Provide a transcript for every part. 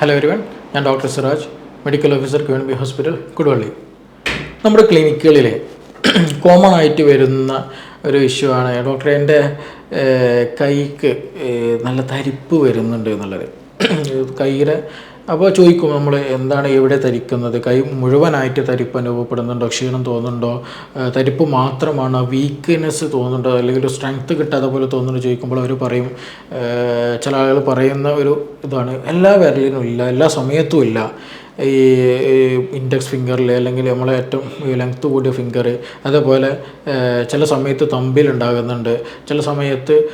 Hello everyone ഞാൻ doctor Siraj. Medical officer Q N B hospital Koduvally. നമ്മുടെ ക്ലിനിക്കുകളിൽ common ആയിട്ട് വരുന്ന ഒരു ഇഷ്യൂ ആണ് ഡോക്ടറെ എന്റെ കൈക്ക് നല്ല തരിപ്പ് വരുന്നുണ്ട് എന്നുള്ളത്. കൈയുടെ അപ്പോൾ ചോദിക്കും നമ്മൾ എന്താണ് എവിടെ തരിക്കുന്നത് കൈ മുഴുവനായിട്ട് തരിപ്പ് അനുഭവപ്പെടുന്നുണ്ടോ? ക്ഷീണം തോന്നുന്നുണ്ടോ? തരിപ്പ് മാത്രമാണ്? വീക്ക്നെസ് തോന്നുന്നുണ്ടോ? അല്ലെങ്കിൽ ഒരു സ്ട്രെങ്ത് കിട്ടാതെ പോലെ തോന്നുന്നുണ്ടോ? ചോദിക്കുമ്പോൾ അവർ പറയും ചില ആളുകൾ പറയുന്ന ഒരു ഇതാണ്. എല്ലാ വിരലിനും ഇല്ല എല്ലാ സമയത്തും ഇല്ല. ഈ ഇൻഡെക്സ് ഫിംഗറിൽ അല്ലെങ്കിൽ നമ്മളെ ഏറ്റവും ലെങ്ത്ത് കൂടിയ ഫിംഗർ അതേപോലെ ചില സമയത്ത് തമ്പിൽ ഉണ്ടാകുന്നുണ്ട്. ചില സമയത്ത്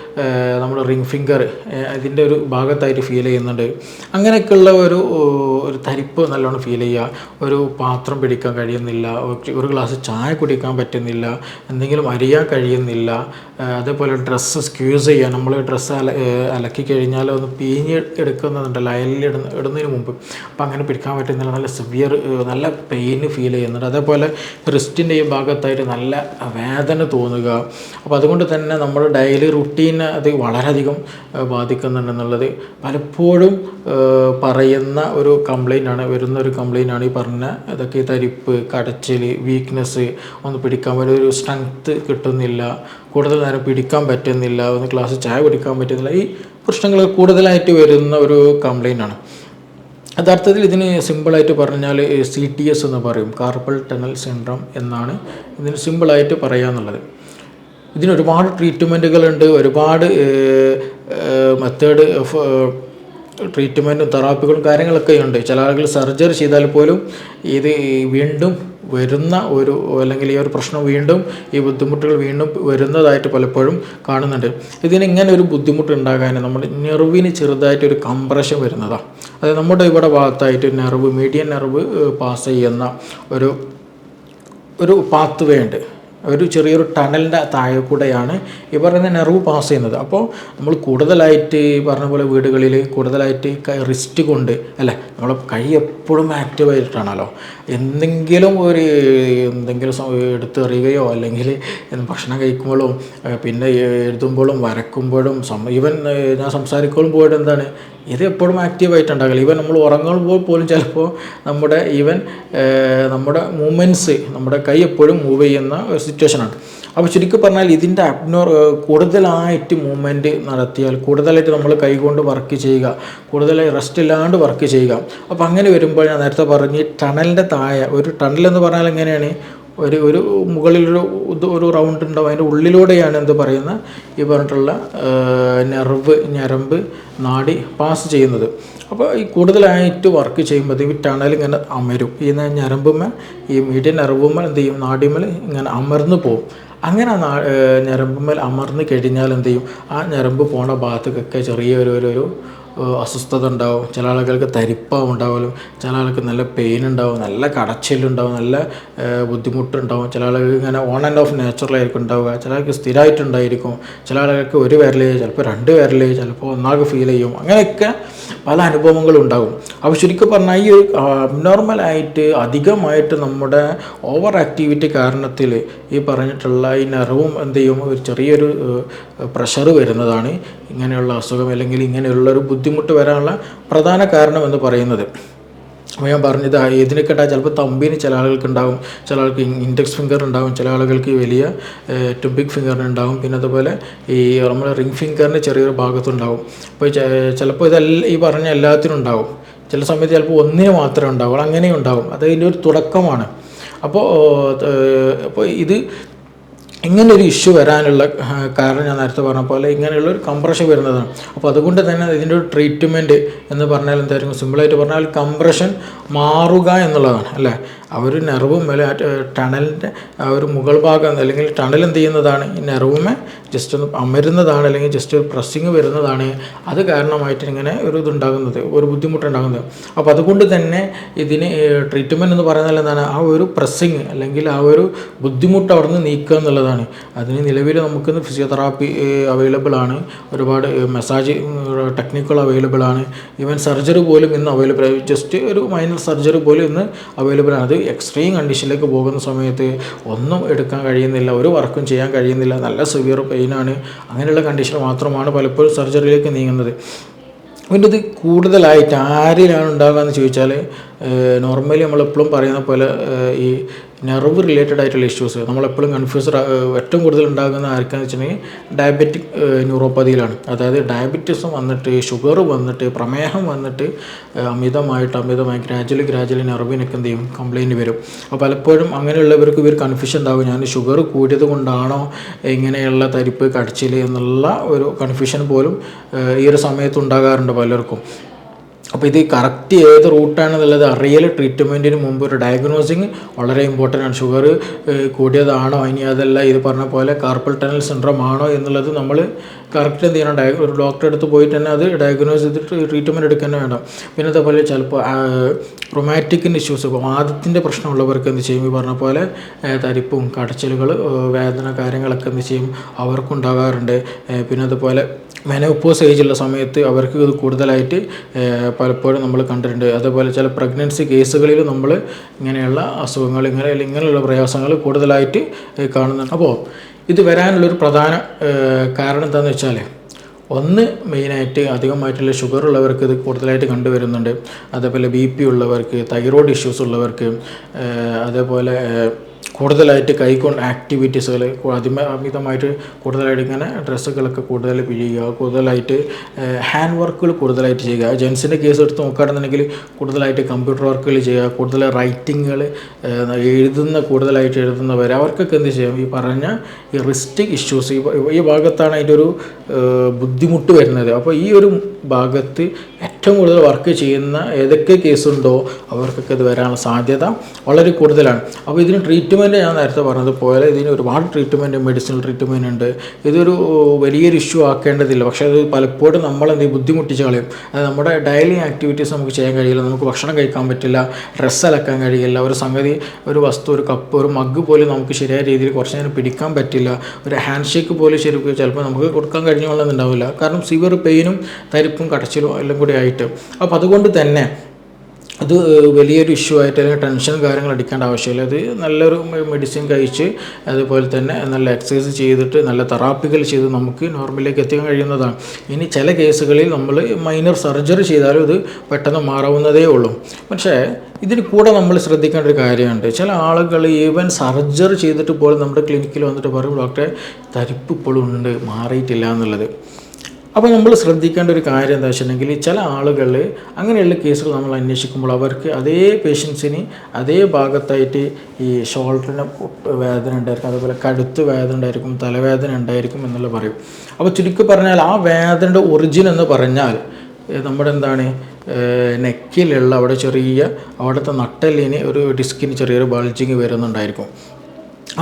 നമ്മൾ റിംഗ് ഫിംഗർ അതിന്റെ ഒരു ഭാഗത്തായിട്ട് ഫീൽ ചെയ്യുന്നുണ്ട്. അങ്ങനെയൊക്കെയുള്ള ഒരു ഒരു തരിപ്പ് നല്ലോണം ഫീൽ ചെയ്യുക. ഒരു പാത്രം പിടിക്കാൻ കഴിയുന്നില്ല. ഒരു- ഗ്ലാസ് ചായ കുടിക്കാൻ പറ്റുന്നില്ല. എന്തെങ്കിലും അരിയാൻ കഴിയുന്നില്ല. അതേപോലെ ഡ്രസ്സ് സ്ക്യൂസ് ചെയ്യുക. നമ്മൾ ഡ്രസ്സ് അല അലക്കി കഴിഞ്ഞാൽ ഒന്ന് പീഞ്ഞ് എടുക്കുന്നുണ്ടല്ലോ അയലിൽ ഇടുന്ന ഇടുന്നതിന് മുമ്പ്. അപ്പം അങ്ങനെ പിടിക്കാൻ പറ്റുന്നില്ല നല്ല സിവിയർ നല്ല പെയിൻ ഫീൽ ചെയ്യുന്നുണ്ട് അതേപോലെ റിസ്റ്റിന്റെ ഈ ഭാഗത്തായിട്ട് നല്ല വേദന തോന്നുക. അപ്പോൾ അതുകൊണ്ട് തന്നെ നമ്മൾ ഡെയിലി റുട്ടീൻ അത് വളരെയധികം ബാധിക്കുന്നുണ്ടെന്നുള്ളത് പലപ്പോഴും പറയുന്ന ഒരു കംപ്ലൈന്റ് ആണ് വരുന്ന ഒരു കംപ്ലൈന്റ് ആണ് ഈ പറഞ്ഞ ഇതൊക്കെ തരിപ്പ് കടച്ചിൽ വീക്ക്നെസ് ഒന്ന് പിടിക്കാൻ പറ്റുന്ന ഒരു സ്ട്രെങ്ത്ത് കിട്ടുന്നില്ല. കൂടുതൽ നേരം പിടിക്കാൻ പറ്റുന്നില്ല. ഒന്ന് ക്ലാസ് ചായ പിടിക്കാൻ പറ്റുന്നില്ല. ഈ പ്രശ്നങ്ങൾ കൂടുതലായിട്ട് വരുന്ന ഒരു കംപ്ലൈന്റ് ആണ്. യഥാർത്ഥത്തിൽ ഇതിന് സിമ്പിളായിട്ട് പറഞ്ഞാൽ സി ടി എസ് എന്ന് പറയും. കാർപ്പൽ ടണൽ സിൻഡ്രം എന്നാണ് ഇതിന് സിമ്പിളായിട്ട് പറയാന്നുള്ളത് ഇതിന് ഒരുപാട് ട്രീറ്റ്മെന്റുകളുണ്ട് ഒരുപാട് മെത്തേഡ് ഓഫ് ട്രീറ്റ്മെന്റും തെറാപ്പികളും കാര്യങ്ങളൊക്കെ ഉണ്ട് ചില ആളുകൾ സർജറി ചെയ്താൽ പോലും ഇത് വീണ്ടും വരുന്ന ഒരു അല്ലെങ്കിൽ ഈ ഒരു പ്രശ്നം വീണ്ടും ഈ ബുദ്ധിമുട്ടുകൾ വീണ്ടും വരുന്നതായിട്ട് പലപ്പോഴും കാണുന്നുണ്ട്. ഇതിന് ഇങ്ങനെ ഒരു ബുദ്ധിമുട്ട് ഉണ്ടാകാൻ നമ്മുടെ നെർവിന് ചെറുതായിട്ട് ഒരു കംപ്രഷൻ വരുന്നതാണ് അത് നമ്മുടെ ഇവിടെ ഭാഗത്തായിട്ട് നെർവ് മീഡിയൻ നെർവ് പാസ് ചെയ്യുന്ന ഒരു ഒരു പാത്ത് വേ ഉണ്ട്. ഒരു ചെറിയൊരു ടണലിന്റെ താഴെ കൂടെയാണ് ഈ പറയുന്ന നെറവ് പാസ് ചെയ്യുന്നത്. അപ്പോൾ നമ്മൾ കൂടുതലായിട്ട് ഈ പറഞ്ഞ പോലെ വീടുകളിൽ കൂടുതലായിട്ട് റിസ്റ്റ് കൊണ്ട് അല്ലേ? നമ്മൾ കൈ എപ്പോഴും ആക്റ്റീവായിട്ടാണല്ലോ എന്തെങ്കിലും ഒരു എന്തെങ്കിലും എടുത്തെറിയുകയോ അല്ലെങ്കിൽ ഭക്ഷണം കഴിക്കുമ്പോഴും പിന്നെ എഴുതുമ്പോഴും വരക്കുമ്പോഴും ഈവൻ ഞാൻ സംസാരിക്കുമ്പോഴും പോയിട്ട് എന്താണ്? ഇത് എപ്പോഴും ആക്റ്റീവായിട്ടുണ്ടാകില്ല ഈവൻ നമ്മൾ ഉറങ്ങുമ്പോൾ പോലും ചിലപ്പോൾ നമ്മുടെ ഈവൻ നമ്മുടെ മൂമെന്റ്സ് നമ്മുടെ കൈ എപ്പോഴും മൂവ് ചെയ്യുന്ന ഒരു സിറ്റുവേഷനാണ് അപ്പോൾ ശരിക്കും പറഞ്ഞാൽ ഇതിന്റെ അബ്നോർ കൂടുതലായിട്ട് മൂവ്മെന്റ് നടത്തിയാൽ കൂടുതലായിട്ട് നമ്മൾ കൈകൊണ്ട് വർക്ക് ചെയ്യുക കൂടുതലായി റെസ്റ്റ് ഇല്ലാണ്ട് വർക്ക് ചെയ്യുക. അപ്പോൾ അങ്ങനെ വരുമ്പോൾ ഞാൻ നേരത്തെ പറഞ്ഞ് ടണലിന്റെ താഴെ ഒരു ടണൽ എന്ന് പറഞ്ഞാൽ എങ്ങനെയാണ്? ഒരു ഒരു മുകളിലൊരു ഒരു റൗണ്ട് ഉണ്ടാവും. അതിന്റെ ഉള്ളിലൂടെയാണ് എന്ത് പറയുന്ന ഈ പറഞ്ഞിട്ടുള്ള നെർവ് ഞരമ്പ് നാടി പാസ് ചെയ്യുന്നത്. അപ്പോൾ ഈ കൂടുതലായിട്ട് വർക്ക് ചെയ്യുമ്പോൾ ഈ ടണൽ ഇങ്ങനെ അമരും. ഈ ഞരമ്പുമ്മ ഈ മീഡിയ നെർവുമ്മ എന്ത് ചെയ്യും? നാടിമ്മൽ ഇങ്ങനെ അമർന്നു പോകും അങ്ങനെ ആ ഞരമ്പുമ്മൽ അമർന്ന് കഴിഞ്ഞാൽ എന്ത് ചെയ്യും? ആ ഞരമ്പ് പോണ ഭാഗത്തേക്കൊക്കെ ചെറിയൊരു ഒരു ഒരു അസ്വസ്ഥത ഉണ്ടാവും. ചില ആളുകൾക്ക് തരിപ്പാവും ഉണ്ടാവുമല്ലോ ചില ആൾക്ക് നല്ല പെയിൻ ഉണ്ടാവും നല്ല കടച്ചിലുണ്ടാവും നല്ല ബുദ്ധിമുട്ടുണ്ടാവും. ചില ആളുകൾക്ക് ഇങ്ങനെ ഓൺ ആൻഡ് ഓഫ് നാച്ചുറലായിരിക്കും ഉണ്ടാവുക. ചില ആൾക്ക് സ്ഥിരമായിട്ടുണ്ടായിരിക്കും ചില ആളുകൾക്ക് ഒരു വിരൽ ചിലപ്പോൾ രണ്ട് വിരൽ ചിലപ്പോൾ ഒന്നാൾക്ക് ഫീൽ ചെയ്യും. അങ്ങനെയൊക്കെ പല അനുഭവങ്ങളും ഉണ്ടാകും അപ്പോൾ ശരിക്കും പറഞ്ഞാൽ ഈ ഒരു അബ്നോർമലായിട്ട് അധികമായിട്ട് നമ്മുടെ ഓവർ ആക്ടിവിറ്റി കാരണത്തിൽ ഈ പറഞ്ഞിട്ടുള്ള ഈ നിറവും എന്ത് ചെയ്യും? ഒരു ചെറിയൊരു പ്രഷർ വരുന്നതാണ്. ഇങ്ങനെയുള്ള അസുഖം അല്ലെങ്കിൽ ഇങ്ങനെയുള്ള ഒരു ബുദ്ധിമുട്ട് വരാനുള്ള പ്രധാന കാരണം എന്ന് പറയുന്നത്. ഞാൻ പറഞ്ഞത് ഇതിനൊക്കെ ഉണ്ടാകും ചിലപ്പോൾ തമ്പിന് ചില ആളുകൾക്ക് ഉണ്ടാകും ചില ആൾക്ക് ഇൻഡെക്സ് ഫിംഗർ ഉണ്ടാകും ചില ആളുകൾക്ക് വലിയ ഏറ്റവും ബിഗ് ഫിംഗറിന് ഉണ്ടാകും പിന്നെ അതുപോലെ ഈ നമ്മുടെ റിംഗ് ഫിംഗറിന് ചെറിയൊരു ഭാഗത്തുണ്ടാകും അപ്പോൾ ചിലപ്പോൾ ഇതെല്ലാം ഈ പറഞ്ഞ എല്ലാത്തിനും ഉണ്ടാകും ചില സമയത്ത് ചിലപ്പോൾ ഒന്നിന് മാത്രമേ ഉണ്ടാവുള്ളൂ. അങ്ങനെയും ഉണ്ടാകും അത് അതിന്റെ ഒരു തുടക്കമാണ്. അപ്പോൾ അപ്പോൾ ഇത് ഇങ്ങനെ ഒരു ഇഷ്യൂ വരാനുള്ള കാരണം ഞാൻ നേരത്തെ പറഞ്ഞ പോലെ ഇങ്ങനെയുള്ള ഒരു കംപ്രഷൻ വരുന്നതാണ്. അപ്പോൾ അതുകൊണ്ട് തന്നെ ഇതിന്റെ ഒരു ട്രീറ്റ്മെന്റ് എന്ന് പറഞ്ഞാൽ എന്തായിരിക്കും? സിമ്പിളായിട്ട് പറഞ്ഞാൽ കംപ്രഷൻ മാറുക എന്നുള്ളതാണ് അല്ലേ? ഒരു നെർവും മേലെ ടണലിന്റെ ആ ഒരു മുകൾ ഭാഗം അല്ലെങ്കിൽ ടണൽ എന്ത് ചെയ്യുന്നതാണ്? ഈ നെർവുമേ ജസ്റ്റ് ഒന്ന് അമരുന്നതാണ് അല്ലെങ്കിൽ ജസ്റ്റ് ഒരു പ്രസ്സിങ് വരുന്നതാണ്. അത് കാരണമായിട്ട് ഇങ്ങനെ ഒരു ഇതുണ്ടാകുന്നത് ഒരു ബുദ്ധിമുട്ടുണ്ടാകുന്നത്. അപ്പോൾ അതുകൊണ്ട് തന്നെ ഇതിന് ട്രീറ്റ്മെന്റ് എന്ന് പറയുന്നത് എന്താണ്? ആ ഒരു പ്രസ്സിങ് അല്ലെങ്കിൽ ആ ഒരു ബുദ്ധിമുട്ട് അവിടെ നിന്ന് നീക്കുക എന്നുള്ളതാണ്. അതിന് നിലവിൽ നമുക്ക് ഫിസിയോതെറാപ്പി അവൈലബിൾ ആണ്. ഒരുപാട് മസാജ് ടെക്നിക്കുകൾ അവൈലബിൾ ആണ്. ഈവൻ സർജറി പോലും ഇന്ന് അവൈലബിൾ ജസ്റ്റ് ഒരു മൈനർ സർജറി പോലും ഇന്ന് അവൈലബിൾ ആണ്. അത് എക്സ്ട്രീം കണ്ടീഷനിലേക്ക് പോകുന്ന സമയത്ത് ഒന്നും എടുക്കാൻ കഴിയുന്നില്ല ഒരു വർക്കും ചെയ്യാൻ കഴിയുന്നില്ല നല്ല സിവിയർ പെയിനാണ് അങ്ങനെയുള്ള കണ്ടീഷൻ മാത്രമാണ് പലപ്പോഴും സർജറിയിലേക്ക് നീങ്ങുന്നത്. പിന്നെ ഇത് കൂടുതലായിട്ട് ആരിലാണ് ഉണ്ടാകുക എന്ന് ചോദിച്ചാൽ നോർമലി നമ്മളെപ്പോഴും പറയുന്ന പോലെ ഈ നെർവ് റിലേറ്റഡ് ആയിട്ടുള്ള ഇഷ്യൂസ് നമ്മളെപ്പോഴും കൺഫ്യൂസ് ഏറ്റവും കൂടുതൽ ഉണ്ടാകുന്ന ആർക്കാന്ന് വെച്ചിട്ടുണ്ടെങ്കിൽ ഡയബറ്റിക് ന്യൂറോപ്പതിയിലാണ് അതായത് ഡയബറ്റീസും വന്നിട്ട് ഷുഗർ വന്നിട്ട് പ്രമേഹം വന്നിട്ട് അമിതമായിട്ട് അമിതമായി ഗ്രാജുവലി ഗ്രാജുവലി നെർവിനൊക്കെ എന്ത് ചെയ്യും? കംപ്ലയിന്റ് വരും. അപ്പോൾ പലപ്പോഴും അങ്ങനെയുള്ളവർക്ക് ഇവർ കൺഫ്യൂഷൻ ഉണ്ടാകും ഞാൻ ഷുഗർ കൂടിയത് കൊണ്ടാണോ ഇങ്ങനെയുള്ള തരിപ്പ് കടിച്ചിൽ എന്നുള്ള ഒരു കൺഫ്യൂഷൻ പോലും ഈ ഒരു സമയത്ത് ഉണ്ടാകാറുണ്ട് പലർക്കും. അപ്പോൾ ഇത് കറക്റ്റ് ഏത് റൂട്ടാണെന്നുള്ളത് അറിയൽ ട്രീറ്റ്മെന്റിന് മുമ്പ് ഒരു ഡയഗ്നോസിങ് വളരെ ഇമ്പോർട്ടന്റ് ആണ്. ഷുഗർ കൂടിയതാണോ? ഇനി അതല്ല ഇത് പറഞ്ഞ പോലെ കാർപ്പൽ ടണൽ സിൻഡ്രോം ആണോ എന്നുള്ളത് നമ്മൾ കറക്റ്റ് എന്ത് ചെയ്യണം? ഒരു ഡോക്ടറെ അടുത്ത് പോയിട്ട് തന്നെ അത് ഡയഗ്നോസ് ചെയ്തിട്ട് ട്രീറ്റ്മെന്റ് എടുക്കാൻ വേണം. പിന്നെ അതേപോലെ ചിലപ്പോൾ റൊമാറ്റിക്കിന്റെ ഇഷ്യൂസ് ഇപ്പോൾ വാദത്തിന്റെ പ്രശ്നമുള്ളവർക്ക് എന്ത് ചെയ്യും? ഈ പറഞ്ഞ പോലെ തരിപ്പും കടച്ചിലുകൾ വേദന കാര്യങ്ങളൊക്കെ എന്ത് ചെയ്യും? അവർക്കുണ്ടാകാറുണ്ട്. പിന്നെ അതുപോലെ മെനോപ്പോസ് ഏജുള്ള സമയത്ത് അവർക്ക് ഇത് കൂടുതലായിട്ട് പലപ്പോഴും നമ്മൾ കണ്ടിട്ടുണ്ട്. അതേപോലെ ചില പ്രഗ്നൻസി കേസുകളിൽ നമ്മൾ ഇങ്ങനെയുള്ള അസുഖങ്ങൾ ഇങ്ങനെ അല്ലെങ്കിൽ ഇങ്ങനെയുള്ള പ്രയാസങ്ങൾ കൂടുതലായിട്ട് കാണുന്നുണ്ട്. അപ്പോൾ ഇത് വരാനുള്ളൊരു പ്രധാന കാരണം എന്താണെന്ന് വെച്ചാൽ ഒന്ന് മെയിനായിട്ട് അധികമായിട്ടുള്ള ഷുഗർ ഉള്ളവർക്ക് ഇത് കൂടുതലായിട്ട് കണ്ടുവരുന്നുണ്ട്. അതേപോലെ ബി പി ഉള്ളവർക്ക് തൈറോയ്ഡ് ഇഷ്യൂസ് ഉള്ളവർക്ക് അതേപോലെ കൂടുതലായിട്ട് കൈകൊണ്ട് ആക്ടിവിറ്റീസുകൾ അതിമ അമിതമായിട്ട് കൂടുതലായിട്ട് ഇങ്ങനെ ഡ്രസ്സുകളൊക്കെ കൂടുതൽ പിഴിയുക കൂടുതലായിട്ട് ഹാൻഡ് വർക്കുകൾ കൂടുതലായിട്ട് ചെയ്യുക. ജെൻസിന്റെ കേസ് എടുത്ത് നോക്കുകയാണെന്നുണ്ടെങ്കിൽ കൂടുതലായിട്ട് കമ്പ്യൂട്ടർ വർക്കുകൾ ചെയ്യുക കൂടുതൽ റൈറ്റിങ്ങുകൾ എഴുതുന്ന കൂടുതലായിട്ട് എഴുതുന്നവർ അവർക്കൊക്കെ എന്ത് ചെയ്യും? ഈ പറഞ്ഞ ഈ റിസ്റ്റിക് ഇഷ്യൂസ് ഈ ഭാഗത്താണ് അതിന്റെ ഒരു ബുദ്ധിമുട്ട് വരുന്നത്. അപ്പോൾ ഈ ഒരു ഭാഗത്ത് ഏറ്റവും കൂടുതൽ വർക്ക് ചെയ്യുന്ന ഏതൊക്കെ കേസുണ്ടോ അവർക്കൊക്കെ ഇത് വരാനുള്ള സാധ്യത വളരെ കൂടുതലാണ്. അപ്പോൾ ഇതിന് ട്രീറ്റ്മെന്റ് ഞാൻ നേരത്തെ പറഞ്ഞതുപോലെ ഇതിന് ഒരുപാട് ട്രീറ്റ്മെന്റ് മെഡിസിനൽ ട്രീറ്റ്മെന്റ് ഉണ്ട്. ഇതൊരു വലിയൊരു ഇഷ്യൂ ആക്കേണ്ടതില്ല. പക്ഷേ അത് പലപ്പോഴും ചെയ്യും? ബുദ്ധിമുട്ടിച്ച് കളയും. അത് നമ്മുടെ ഡെയിലി ആക്ടിവിറ്റീസ് നമുക്ക് ചെയ്യാൻ കഴിയില്ല. നമുക്ക് ഭക്ഷണം കഴിക്കാൻ പറ്റില്ല. ഡ്രസ്സ് അലക്കാൻ കഴിയില്ല. ഒരു സംഗതി ഒരു വസ്തു ഒരു കപ്പ് ഒരു മഗ് പോലും നമുക്ക് ശരിയായ രീതിയിൽ കുറച്ച് നേരം പിടിക്കാൻ പറ്റില്ല. ഒരു ഹാൻഡ് ഷേക്ക് പോലും ശരിക്കും ചിലപ്പോൾ നമുക്ക് കൊടുക്കാൻ കഴിഞ്ഞോളുന്നുണ്ടാവില്ല കാരണം സിവിയർ പെയിനും തരിപ്പും കടച്ചിലും എല്ലാം കൂടി ആയിട്ട് അപ്പോൾ അതുകൊണ്ട് തന്നെ അത് വലിയൊരു ഇഷ്യൂ ആയിട്ട് അല്ലെങ്കിൽ ടെൻഷൻ കാര്യങ്ങൾ അടിക്കേണ്ട ആവശ്യമില്ല. അത് നല്ലൊരു മെഡിസിൻ കഴിച്ച് അതുപോലെ തന്നെ നല്ല എക്സസൈസ് ചെയ്തിട്ട് നല്ല തെറാപ്പികൾ ചെയ്ത് നമുക്ക് നോർമലിലേക്ക് എത്തിക്കാൻ കഴിയുന്നതാണ്. ഇനി ചില കേസുകളിൽ നമ്മൾ മൈനർ സർജറി ചെയ്താലും ഇത് പെട്ടെന്ന് മാറാവുന്നതേ ഉള്ളൂ. പക്ഷേ ഇതിന് കൂടെ നമ്മൾ ശ്രദ്ധിക്കേണ്ട ഒരു കാര്യമുണ്ട്. ചില ആളുകൾ ഈവൻ സർജറി ചെയ്തിട്ട് പോലും നമ്മുടെ ക്ലിനിക്കിൽ വന്നിട്ട് പറയും ഡോക്ടറെ തരിപ്പ് ഇപ്പോഴും ഉണ്ട് മാറിയിട്ടില്ല എന്നുള്ളത്. അപ്പോൾ നമ്മൾ ശ്രദ്ധിക്കേണ്ട ഒരു കാര്യം എന്താ വെച്ചിട്ടുണ്ടെങ്കിൽ ചില ആളുകൾ അങ്ങനെയുള്ള കേസുകൾ നമ്മൾ അന്വേഷിക്കുമ്പോൾ അവർക്ക് അതേ പേഷ്യൻസിന് അതേ ഭാഗത്തായിട്ട് ഈ ഷോൾഡറിന് വേദന ഉണ്ടായിരിക്കും അതുപോലെ കടുത്ത് വേദന ഉണ്ടായിരിക്കും തലവേദന ഉണ്ടായിരിക്കും എന്നുള്ള പറയും. അപ്പോൾ ചുരുക്കി പറഞ്ഞാൽ ആ വേദനയുടെ ഒറിജിൻ എന്ന് പറഞ്ഞാൽ നമ്മുടെ എന്താണ് നെക്കിലുള്ള അവിടെ ചെറിയ അവിടുത്തെ നട്ടലിന് ഒരു ഡിസ്കിന് ചെറിയൊരു ബൾജിങ് വരുന്നുണ്ടായിരിക്കും.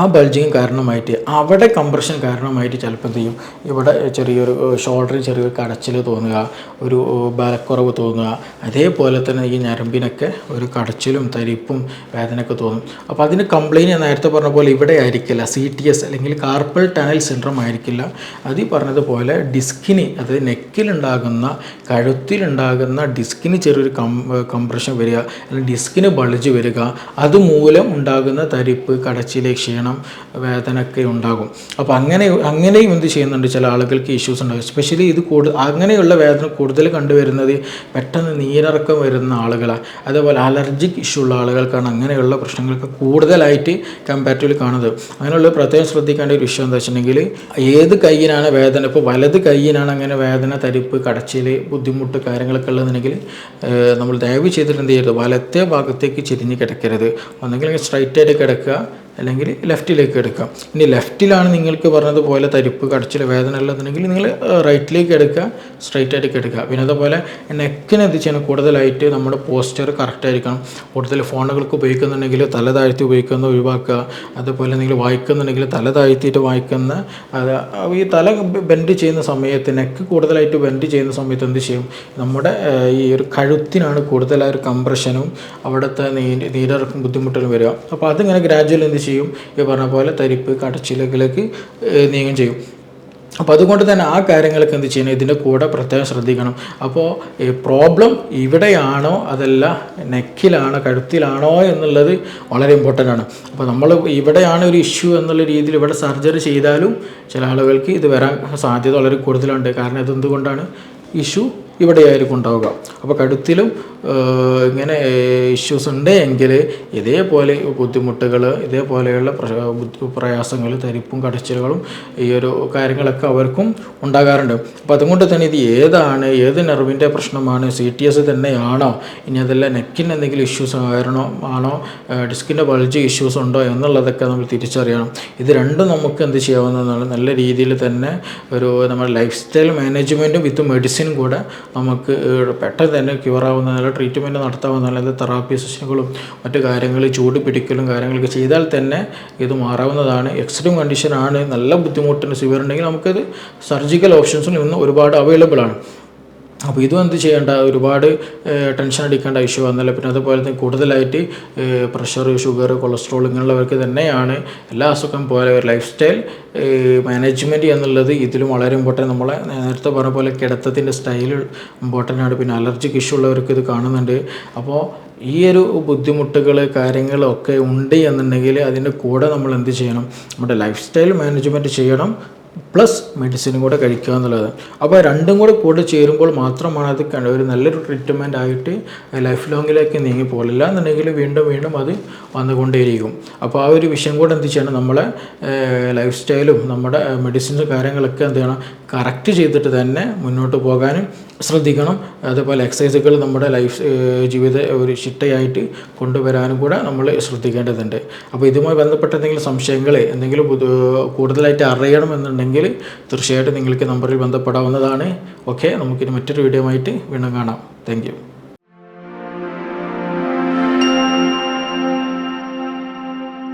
ആ ബൾജിങ് കാരണമായിട്ട് അവിടെ കംപ്രഷൻ കാരണമായിട്ട് ചിലപ്പോൾ എന്ത് ചെയ്യും? ഇവിടെ ചെറിയൊരു ഷോൾഡറിൽ ചെറിയൊരു കടച്ചിൽ തോന്നുക ഒരു ബലക്കുറവ് തോന്നുക. അതേപോലെ തന്നെ ഈ ഞരമ്പിനൊക്കെ ഒരു കടച്ചിലും തരിപ്പും വേദനയൊക്കെ തോന്നും. അപ്പോൾ അതിന് കംപ്ലയിന്റ് നേരത്തെ പറഞ്ഞ പോലെ ഇവിടെ ആയിരിക്കില്ല. സി ടി എസ് അല്ലെങ്കിൽ കാർപ്പൽ ടണൽ സിൻഡ്രം ആയിരിക്കില്ല. അത് പറഞ്ഞതുപോലെ ഡിസ്കിന് അതായത് നെക്കിലുണ്ടാകുന്ന കഴുത്തിലുണ്ടാകുന്ന ഡിസ്കിന് ചെറിയൊരു കം കംപ്രഷൻ വരിക അല്ലെങ്കിൽ ഡിസ്കിന് ബൾജ് വരിക അതുമൂലം ഉണ്ടാകുന്ന തരിപ്പ് കടച്ചിലെ ക്ഷീണം വേദന ഒക്കെ ഉണ്ടാകും. അപ്പോൾ അങ്ങനെ അങ്ങനെയും എന്ത് ചെയ്യുന്നുണ്ട് ചില ആളുകൾക്ക് ഇഷ്യൂസ് ഉണ്ടാകും. എസ്പെഷ്യലി ഇത് കൂടുതൽ അങ്ങനെയുള്ള വേദന കൂടുതൽ കണ്ടുവരുന്നത് പെട്ടെന്ന് നീരിറക്കം വരുന്ന ആളുകളാണ് അതേപോലെ അലർജിക് ഇഷ്യൂ ഉള്ള ആളുകൾക്കാണ് അങ്ങനെയുള്ള പ്രശ്നങ്ങൾക്ക് കൂടുതലായിട്ട് കമ്പാരിറ്റീവ്ലി കാണുന്നത്. അങ്ങനെയുള്ള പ്രത്യേകം ശ്രദ്ധിക്കേണ്ട ഒരു വിഷയം എന്താ വെച്ചിട്ടുണ്ടെങ്കിൽ ഏത് കയ്യിനാണ് വേദന ഇപ്പോൾ വലത് കയ്യിനാണ് അങ്ങനെ വേദന തരിപ്പ് കടച്ചിൽ ബുദ്ധിമുട്ട് കാര്യങ്ങളൊക്കെ ഉള്ളതെന്നുണ്ടെങ്കിൽ നമ്മൾ ദയവ് ചെയ്തിട്ട് എന്ത് ചെയ്യരുത്? വലത്തെ ഭാഗത്തേക്ക് ചെരിഞ്ഞ് കിടക്കരുത്. ഒന്നെങ്കിൽ സ്ട്രൈറ്റ് ആയിട്ട് കിടക്കുക. അല്ലെങ്കിൽ ലെഫ്റ്റിലേക്ക് എടുക്കാം. ഇനി ലെഫ്റ്റിലാണ് നിങ്ങൾക്ക് പറഞ്ഞതുപോലെ തരിപ്പ് കടച്ചിൽ വേദന ഉള്ളതെന്നുണ്ടെങ്കിൽ നിങ്ങൾ റൈറ്റിലേക്ക് എടുക്കുക സ്ട്രൈറ്റ് ആയിട്ട് എടുക്കുക. പിന്നെ അതുപോലെ നെക്കിന് എന്ത് ചെയ്യണം? കൂടുതലായിട്ട് നമ്മുടെ പോസ്റ്റർ കറക്റ്റ് ആയിരിക്കണം. കൂടുതൽ ഫോണുകൾക്ക് ഉപയോഗിക്കുന്നുണ്ടെങ്കിൽ തല താഴ്ത്തി ഉപയോഗിക്കുന്ന ഒഴിവാക്കുക. അതുപോലെ നിങ്ങൾ വായിക്കുന്നുണ്ടെങ്കിൽ തല താഴ്ത്തിയിട്ട് വായിക്കുന്ന ഈ തല ബെൻഡ് ചെയ്യുന്ന സമയത്ത് നെക്ക് കൂടുതലായിട്ട് ബെൻഡ് ചെയ്യുന്ന സമയത്ത് എന്ത് ചെയ്യും? നമ്മുടെ ഈ ഒരു കഴുത്തിനാണ് കൂടുതലായ ഒരു കംപ്രഷനും അവിടുത്തെ നീ നീരിറക്കും ബുദ്ധിമുട്ടുകളും വരിക. അപ്പോൾ അതിങ്ങനെ ഗ്രാജുവൽ എന്ത് ചെയ്യും. ഈ പറഞ്ഞ പോലെ തരിപ്പ് കടച്ചിലുകളിലേക്ക് നീങ്ങുകയും ചെയ്യും. അപ്പോൾ അതുകൊണ്ട് തന്നെ ആ കാര്യങ്ങളൊക്കെ എന്ത് ചെയ്യണം? ഇതിന്റെ കൂടെ പ്രത്യേകം ശ്രദ്ധിക്കണം. അപ്പോൾ പ്രോബ്ലം ഇവിടെയാണോ അതല്ല നെക്കിലാണോ കഴുത്തിലാണോ എന്നുള്ളത് വളരെ ഇമ്പോർട്ടന്റ് ആണ്. അപ്പോൾ നമ്മൾ ഇവിടെയാണ് ഒരു ഇഷ്യൂ എന്നുള്ള രീതിയിൽ ഇവിടെ സർജറി ചെയ്താലും ചില ആളുകൾക്ക് ഇത് വരാൻ സാധ്യത വളരെ കൂടുതലുണ്ട്. കാരണം ഇതെന്തുകൊണ്ടാണ്? ഇഷ്യൂ ഇവിടെയായിരിക്കും ഉണ്ടാവുക അപ്പോൾ കഴുത്തിലും ഇങ്ങനെ ഇഷ്യൂസ് ഉണ്ട് എങ്കിൽ ഇതേപോലെ ബുദ്ധിമുട്ടുകൾ ഇതേപോലെയുള്ള പ്രയാസങ്ങൾ തരിപ്പും കടച്ചിലുകളും ഈ ഒരു കാര്യങ്ങളൊക്കെ അവർക്കും ഉണ്ടാകാറുണ്ട്. അപ്പോൾ അതുകൊണ്ട് തന്നെ ഇത് ഏതാണ് ഏത് നെർവിന്റെ പ്രശ്നമാണ് സി ടി എസ് തന്നെയാണോ ഇനി അതല്ല നെക്കിന് എന്തെങ്കിലും ഇഷ്യൂസ് ആയിരുന്നോ ആണോ ഡിസ്കിന്റെ ബൾജ് ഇഷ്യൂസ് ഉണ്ടോ എന്നുള്ളതൊക്കെ നമ്മൾ തിരിച്ചറിയണം. ഇത് രണ്ടും നമുക്ക് എന്ത് ചെയ്യാവുന്നതാണ് നല്ല രീതിയിൽ തന്നെ ഒരു നമ്മുടെ ലൈഫ് സ്റ്റൈൽ മാനേജ്മെന്റും വിത്ത് മെഡിസിനും കൂടെ നമുക്ക് പെട്ടെന്ന് തന്നെ ക്യൂർ ആവുന്ന നല്ല ട്രീറ്റ്മെന്റ് നടത്താവുന്ന നല്ല തെറാപ്പി സെഷനുകളും മറ്റു കാര്യങ്ങൾ ചൂട് പിടിക്കലും കാര്യങ്ങളൊക്കെ ചെയ്താൽ തന്നെ ഇത് മാറാവുന്നതാണ്. എക്സ്ട്രീം കണ്ടീഷനാണ് നല്ല ബുദ്ധിമുട്ടിന് സിവിയർ ഉണ്ടെങ്കിൽ നമുക്കത് സർജിക്കൽ ഓപ്ഷൻസിൽ ഇന്ന് ഒരുപാട് അവൈലബിൾ ആണ്. അപ്പോൾ ഇതും എന്ത് ചെയ്യേണ്ട? ഒരുപാട് ടെൻഷൻ അടിക്കേണ്ട ഇഷ്യൂ വന്നല്ല? പിന്നെ അതുപോലെ തന്നെ കൂടുതലായിട്ട് പ്രഷർ ഷുഗർ കൊളസ്ട്രോൾ ഇങ്ങനെയുള്ളവർക്ക് തന്നെയാണ് എല്ലാ അസുഖം പോലെ ഒരു ലൈഫ് സ്റ്റൈൽ മാനേജ്മെന്റ് എന്നുള്ളത് ഇതിലും വളരെ ഇമ്പോർട്ടന്റ് നമ്മളെ നേരത്തെ പറഞ്ഞ പോലെ കിടത്തത്തിന്റെ സ്റ്റൈൽ ഇമ്പോർട്ടന്റ് ആണ്. പിന്നെ അലർജിക്ക് ഇഷ്യൂ ഉള്ളവർക്ക് ഇത് കാണുന്നുണ്ട്. അപ്പോൾ ഈ ഒരു ബുദ്ധിമുട്ടുകൾ കാര്യങ്ങളൊക്കെ ഉണ്ട് എന്നുണ്ടെങ്കിൽ അതിന്റെ കൂടെ നമ്മൾ എന്ത് ചെയ്യണം? നമ്മുടെ ലൈഫ് സ്റ്റൈൽ മാനേജ്മെന്റ് ചെയ്യണം. പ്ലസ് മെഡിസിനും കൂടെ കഴിക്കുക എന്നുള്ളത്. അപ്പോൾ രണ്ടും കൂടെ കൂടെ ചേരുമ്പോൾ മാത്രമാണ് അത് ഒരു നല്ലൊരു ട്രീറ്റ്മെന്റ് ആയിട്ട് ലൈഫ് ലോങ്ങിലേക്ക് നീങ്ങി പോകില്ല എന്നുണ്ടെങ്കിൽ വീണ്ടും വീണ്ടും അത് വന്നുകൊണ്ടേയിരിക്കും. അപ്പോൾ ആ ഒരു വിഷയം കൂടെ എന്ത് ചെയ്യണം? നമ്മളെ ലൈഫ് സ്റ്റൈലും നമ്മുടെ മെഡിസിൻസും കാര്യങ്ങളൊക്കെ എന്ത് ചെയ്യണം? കറക്റ്റ് ചെയ്തിട്ട് തന്നെ മുന്നോട്ട് പോകാനും ശ്രദ്ധിക്കണം. അതേപോലെ എക്സസൈസുകൾ നമ്മുടെ ലൈഫ് ജീവിത ഒരു ചിട്ടയായിട്ട് കൊണ്ടുവരാനും കൂടെ നമ്മൾ ശ്രദ്ധിക്കേണ്ടതുണ്ട്. അപ്പോൾ ഇതുമായി ബന്ധപ്പെട്ട എന്തെങ്കിലും സംശയങ്ങൾ എന്തെങ്കിലും കൂടുതലായിട്ട് അറിയണമെന്നുണ്ടെങ്കിൽ തീർച്ചയായിട്ടും നിങ്ങൾക്ക് നമ്പറിൽ ബന്ധപ്പെടാവുന്നതാണ്. ഓക്കെ നമുക്കിനി മറ്റൊരു വീഡിയോ ആയിട്ട് വീണ്ടും കാണാം. താങ്ക്